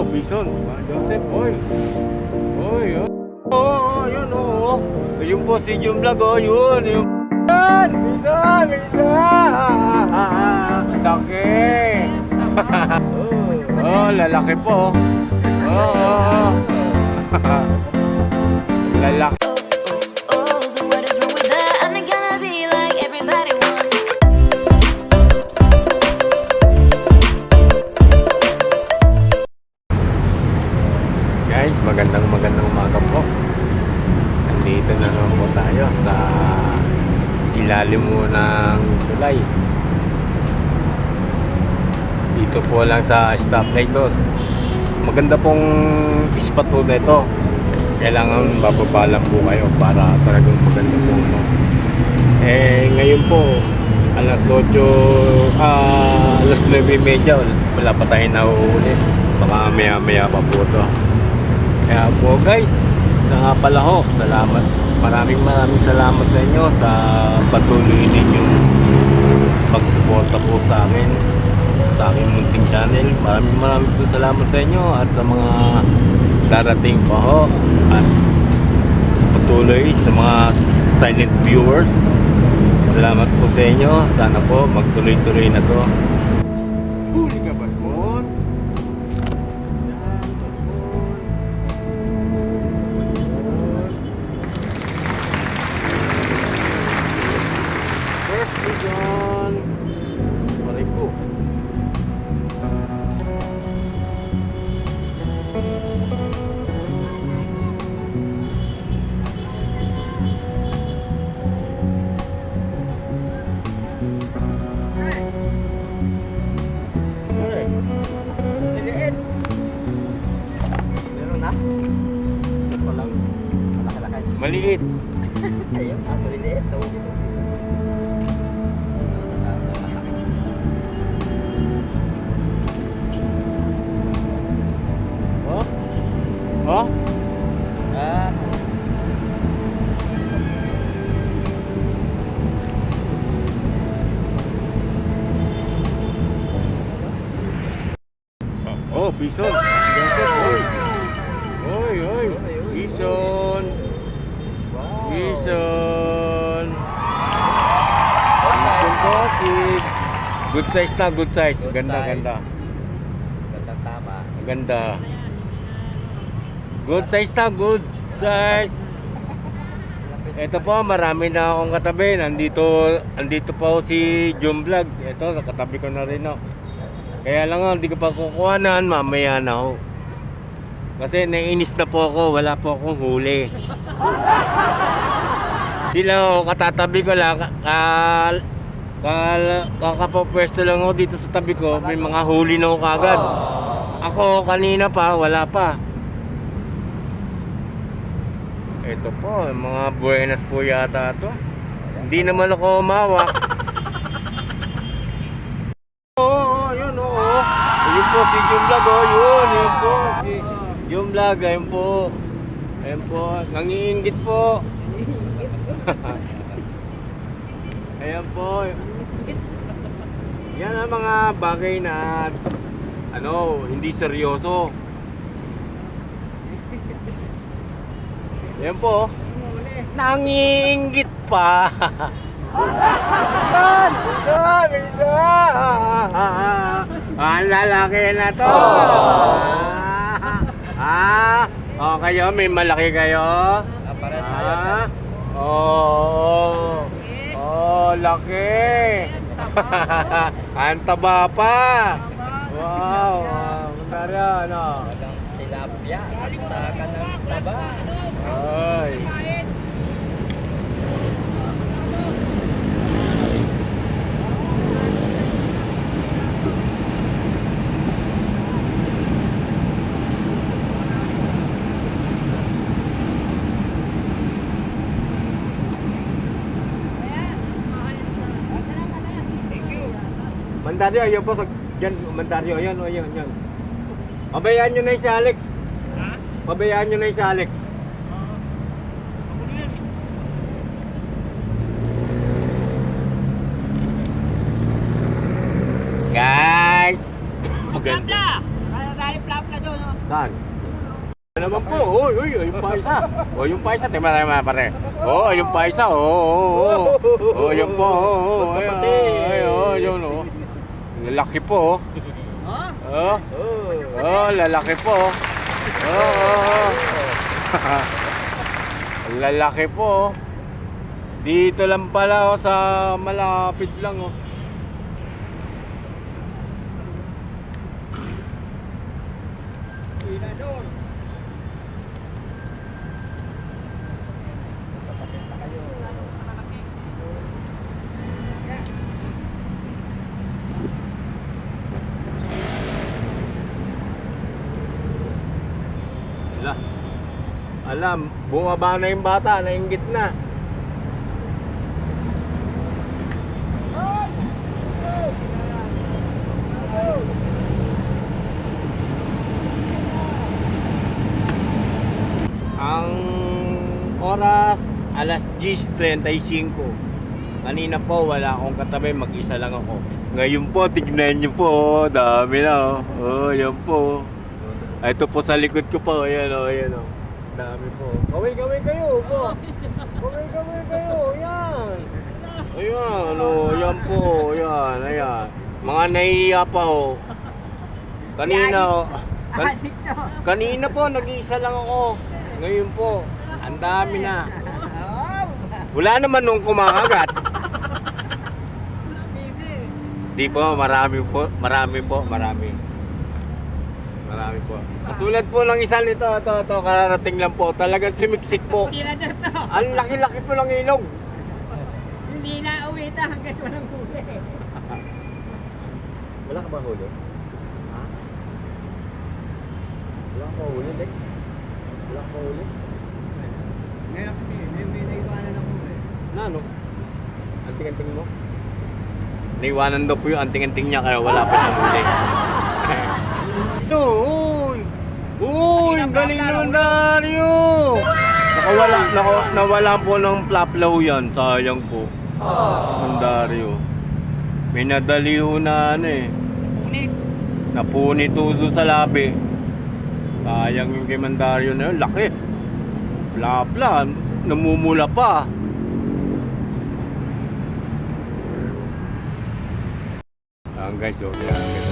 Oh, bison. Ah, Joseph, oy. Oy, oh. Oh, yun, oh. Ayun po si Jum Vlog, oh, yun. Yung... Bison! Bison! Bison! Laki! oh, lalaki po. Oh, oh, oh. lalaki. Magandang magandang umaga po. Nandito na naman po tayo sa ilalim mo ng tulay. Dito po lang sa stoplight to. Maganda pong spot po na ito. Kailangan bababa lang po kayo para talagang maganda po. No? Eh, ngayon po, alas 8, ah, alas 9.30, wala pa tayong nahuhuli. Baka maya-maya pa po to. Kaya po guys, sa nga pala ho, salamat. Maraming maraming salamat sa inyo sa patuloy ninyong pagsuporta po sa akin sa aking munting channel. Maraming maraming po salamat sa inyo at sa mga darating pa ho at sa patuloy sa mga silent viewers. Salamat po sa inyo. Sana po magtuloy-tuloy na to. Huli ka ba, Maliit. Po, kid. Good size na, good size. Good Ganda, size. ganda. Gandang tama. Ganda. Good size na, good size. Ito po, marami na akong katabi. Nandito, andito ako si Jum Vlog. Ito, nakatabi ko na rin ako. Kaya lang ako, hindi ko pa kukuhanan, mamaya na ako. Kasi naiinis na po ako, wala po akong huli. Sila ako, katatabi ko lang, kal, kal, kakapapwesto lang ako dito sa tabi ko, may mga huli na ako kagad. Ako, kanina pa, wala pa. Ito po, mga buenas po yata to. Hindi naman ako umawak. Oo, oh, yun oo. Oh. Yun po si Jum Vlog, oh, yun, yun po. Si Jum ayun po. Ayun po, nangiingit po. Ayan po. Yan ang mga bagay na ano, hindi seryoso. Yan po. Nangiingit pa. Bisan! Bisan! Bisan! Ang lalaki na to. Ah, oh, kayo, may malaki kayo? Ah, pares tayo. Ah, oh, oh, laki. Ang taba pa. Wow, wow. Maganda ano? Walang tilapia. Saksakan ng taba. Ay. Mandaryo, ayun po. Diyan, Mandaryo, ayun, ayun, ayun. Pabayaan nyo na yung si Alex. Pabayaan nyo na yung si Alex. Guys! Maganda. Dahil plapla doon. oh. Saan? Ano naman po? Uy, uy, yung pa isa. O, yung pa isa. Tingnan naman pare. O, yung pa isa. O, o, o. O, yung po. O, o. Ay, ay, o, yun, o. Lalaki po, o. Ha? O, Oh. o, lalaki po. O, o, o. Lalaki po. oh. Dito lang pala oh, sa malapit lang oh. Inador. Sila. Alam, bumaba na yung bata, nainggit na. Ang oras, alas 10.35. Kanina po, wala akong katabi, mag-isa lang ako. Ngayon po, tignan nyo po, oh, dami na. Oh, oh yan po. Ito po sa likod ko po, ayan o, ayan o. Dami po. Kaway, kaway kayo po. Kaway, kaway kayo, yan. Ayan, o, yan po, yan, ayan. Mga nahihiya pa o. Kanina o. Kan- kanina po, nag-iisa lang ako. Ngayon po, ang dami na. Wala naman nung kumakagat. Di po, marami po, marami po, marami. Marami po. Katulad po ng isa nito, ito, ito, kararating lang po. Talagang sumiksik po. Na to. Ang laki-laki po ng ilog. Hindi na uwi na hanggat walang huli. Wala ka ba huli? Ha? Wala ka huli, Dek? Wala ka huli? Ngayon kasi, may, may naiwanan ako eh. Na, ano? Anting-anting mo? Naiwanan daw po yung anting-anting niya kaya wala pa siyang huli. Uy! Uy! Ang galing naman, Dario! Nakawala, naka, nawala po ng plaplaw yan. Sayang po. Ang Dario. May nadaliho na ano eh. Unik. Napunit tudo sa labi. Sayang yung kay Mandario na yun. Laki. Plapla. Namumula pa. Ayan guys, oh.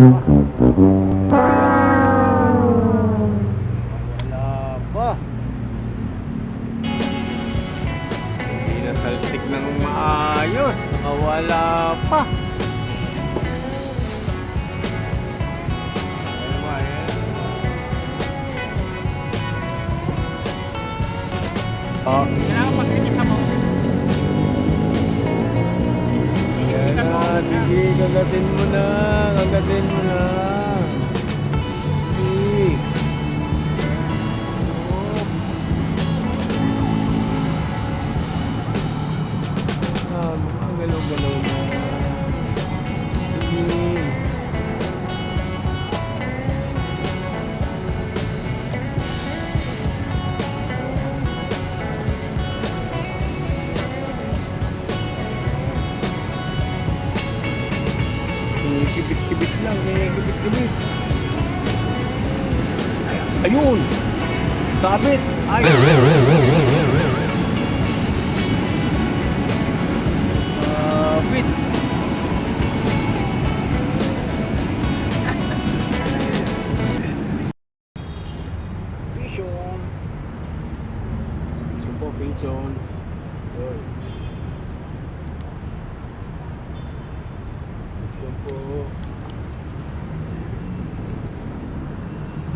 Thank you. Diyan po.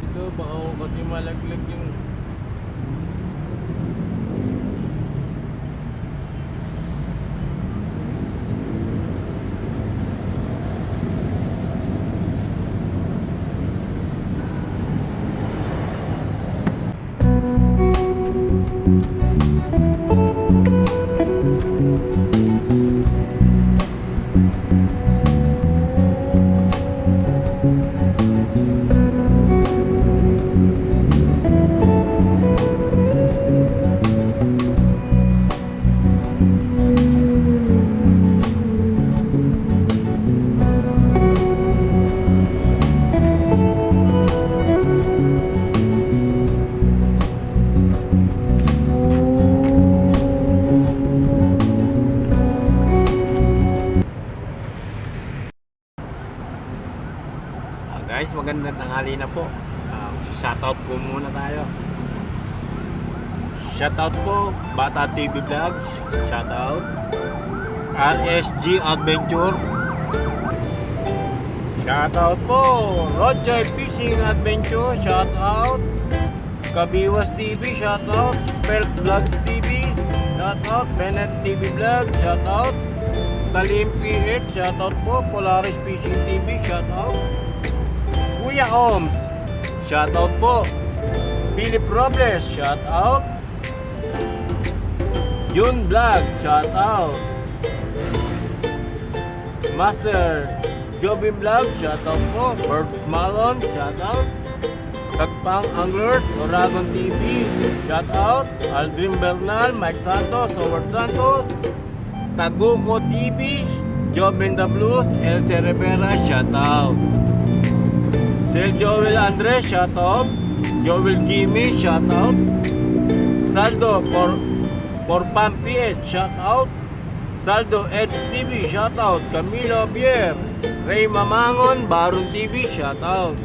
Dito baka kasi malaglag yung TV Vlog. Shoutout. RSG Adventure. Shoutout po, Roger Fishing Adventure. Shoutout. Kabiwas TV. Shoutout. Pelt Vlog TV. Shoutout. Bennett TV Vlog. Shoutout. Talim PH. Shoutout po. Polaris Fishing TV. Shoutout. Kuya Oms. Shoutout po. Philip Robles. Shoutout. Yun Vlog. Shoutout. Master Jobin Vlog. Shoutout po. Bert Malon. Shoutout. Tagpang Anglers, Oragon TV, shoutout, Aldrin Bernal, Mike Santos, Howard Santos, Taguco TV, Jobin the Blues, El Rivera, shoutout. Sir Joel Andres, shoutout. Joel Jimmy, shoutout. Saldo for for Pam PH, shoutout. Saldo Edge TV, shoutout. Camilo Pierre, Ray Mamangon, Baron TV, shoutout.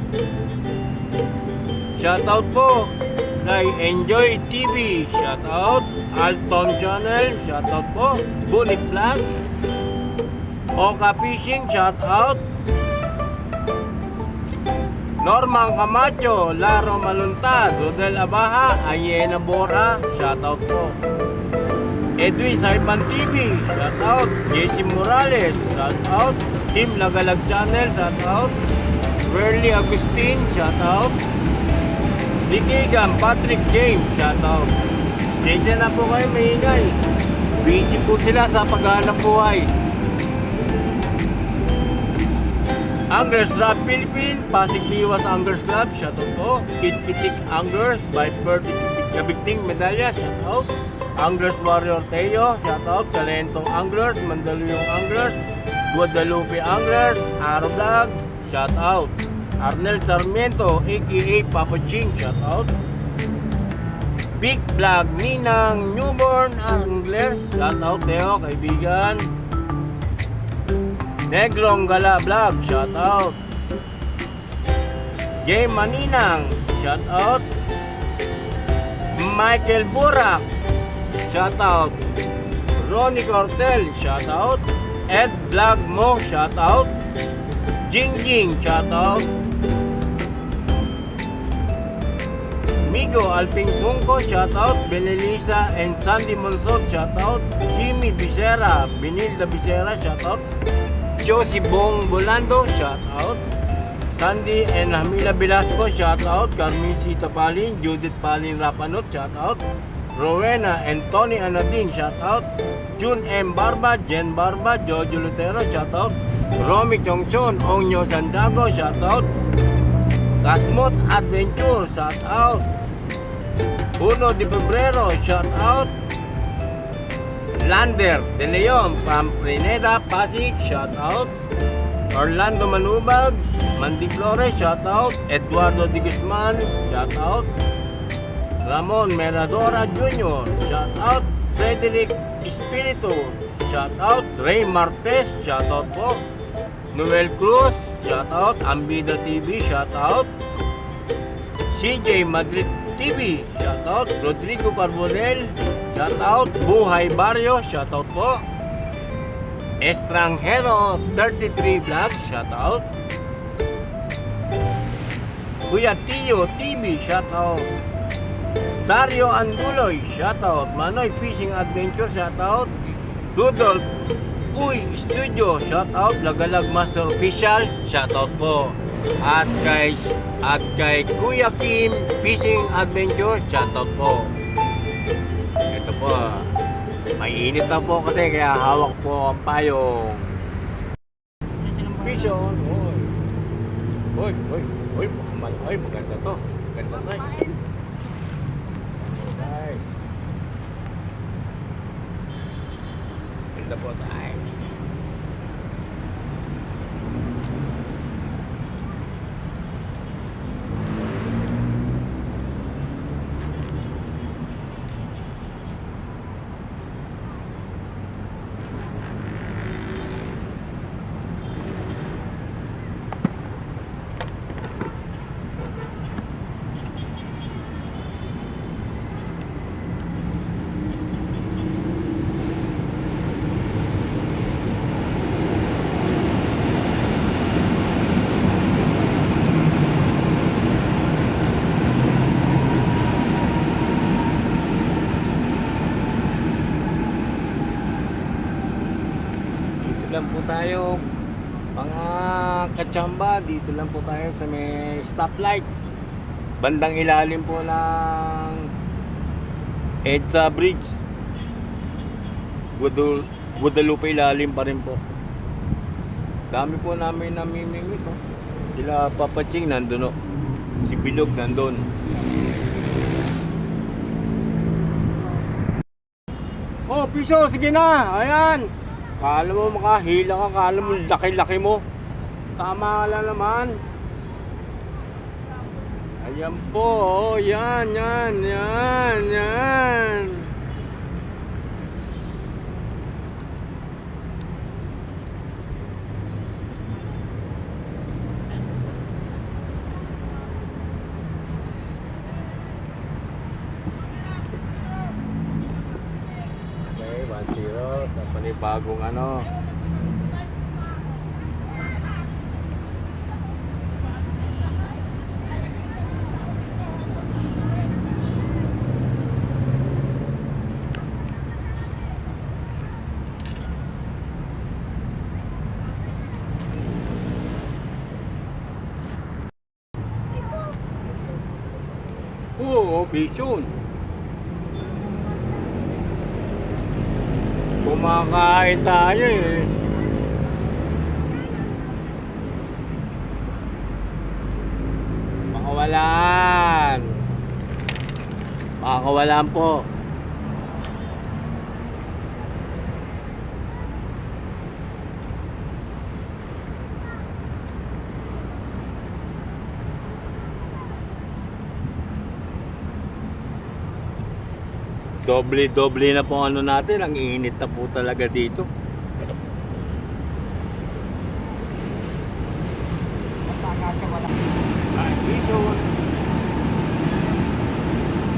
Shoutout po kay Enjoy TV, shoutout. Alton Channel, shoutout po. Bunit Vlog. Oka Fishing, shoutout. Norman Camacho, Laro Maluntad, Rodel Abaha, Ayena Bora, shoutout po. Edwin Saipan TV, shoutout. JC Morales, shoutout. Team Lagalag Channel, shoutout. Verly Agustin, shoutout. Likigan, Patrick James, shoutout. Sensya na po kayo, maingay. Busy po sila sa paghahanap buhay. Anglers Club Philippine, Pasig Liwas Anglers Club, shoutout po. Kid Anglers, by Birdie Kabigting Medalya, shoutout. Anglers Warrior Teo, shoutout. Talentong Anglers, Mandaluyong Anglers, Guadalupe Anglers, Arrow Vlog, shoutout. Arnel Sarmiento, aka Papa Ching, shoutout. Big Vlog Ninang Newborn Anglers, shoutout Teo, kaibigan. Negrong Gala Vlog, shout out. Game Maninang, shout out. Michael Burak, shout out. Ronnie Cortel, shout out. Ed Vlog Mo, shout out. Jing Jing, shout out. Migo Alping Tungko, shout out. Benelisa and Sandy Monsot, shout out. Jimmy Bisera, Benilda Bisera, shout out. Josie Bong Bolando, shout out. Sandy and Hamila Velasco, shout out. Carmen Sita Palin, Judith Palin Rapanot, shout out. Rowena and Tony Anading, shout out. June M. Barba, Jen Barba, Jojo Lutero, shout out. Romy Chongchon, Onyo Santiago, shout out. Kasmot Adventure, shout out. Uno de Febrero, shout out. Lander De Leon, Pamprineda, Pasig, shout out. Orlando Manubag, Mandy Flores, shout out. Eduardo Di Guzman, shout out. Ramon Meradora Jr., shout out. Frederick Espiritu, shout out. Ray Martes, shout out po. Noel Cruz, shout out. Ambida TV, shout out. CJ Madrid TV, shout out. Rodrigo Carbonel, shout out. Buhay Barrio, shout out po. Estranghero 33 Vlog, shout out. Kuya Tio TV, shout out. Dario Anguloy, shout out. Manoy Fishing Adventure, shout out. Rudolph Uy Studio, shout out. Lagalag Master Official, shout out po. At kay at kay Kuya Kim Fishing Adventure, shout out po. Ito po. Mainit na po kasi kaya hawak po ang payong. Fish on. Hoy, hoy, mal, hoy, maganda to. Maganda size. Ganda po kachamba, dito lang po tayo sa may stoplight. Bandang ilalim po ng EDSA Bridge. Guadal Guadalupe ilalim pa rin po. Dami po namin namimingwit. Oh. Sila Papa Ching nandun. Oh. Si Bilog nandun. Oh, piso, sige na. Ayan. Kala mo makahila ka, kala mo laki-laki mo. Tama lang naman. Ayan po, oh, yan, yan, yan, yan. Okay, 1-0. Sa panibagong ano. Bichon. Kumakain tayo eh. Makawalan. Makawalan po. Doble-doble na po ano natin. Ang init na po talaga dito.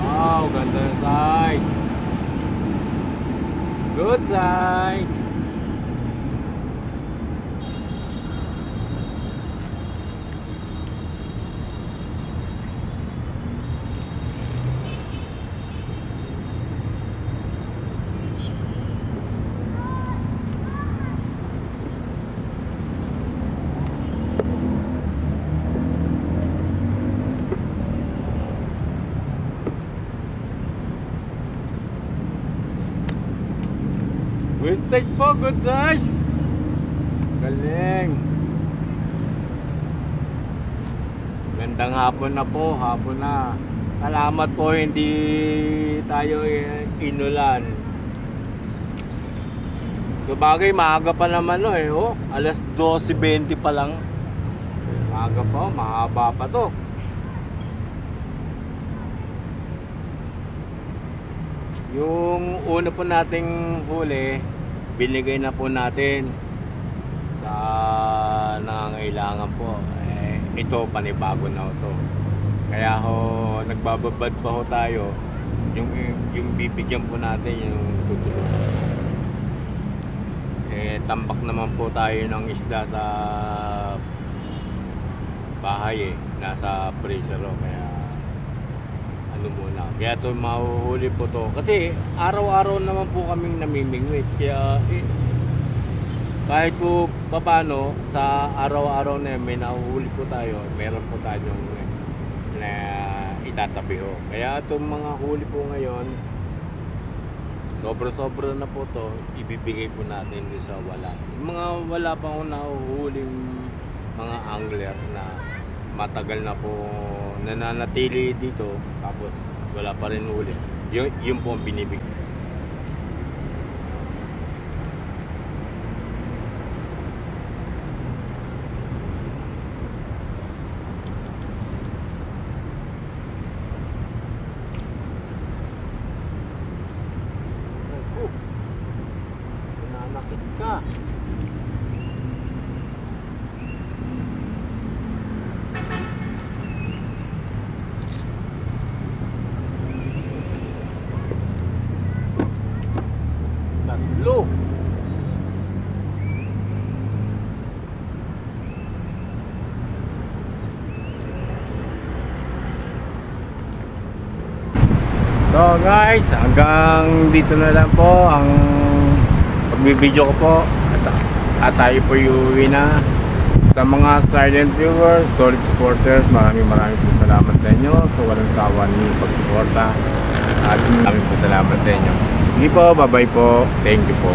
Wow, ganda size. Good size. Good size po, good size. Galing. Gandang hapon na po, hapon na. Salamat po hindi tayo eh, inulan. So bagay, maaga pa naman no eh. Oh, alas 12.20 pa lang. Maaga pa, oh, mahaba pa to. Yung una po nating huli, binigay na po natin sa nangangailangan po. Eh, ito, panibago na ito. Kaya ho, nagbababad pa ho tayo. Yung, yung bibigyan po natin yung tutulong. Eh, tambak naman po tayo ng isda sa bahay eh. Nasa freezer ho. Kaya ano muna. Kaya to mahuhuli po to. Kasi araw-araw naman po kaming namimingwit. Kaya eh, kahit po papano sa araw-araw na may nahuhuli po tayo. Meron po tayong eh, na itatabi ho. Kaya itong mga huli po ngayon, sobra-sobra na po to, ibibigay po natin doon sa wala. Yung mga wala pa akong nahuhuling mga angler na matagal na po nananatili dito tapos wala pa rin huli. Yun, yun po ang binibigay. Oh, nananakit ka. Tatlo. So guys, hanggang dito na lang po ang pagbibideo ko po. At At tayo po uuwi na. Sa mga silent viewers, solid supporters, maraming maraming po salamat sa inyo. So walang sawa niyo pagsuporta. At maraming po salamat sa inyo. Hindi po, bye-bye po. Thank you po.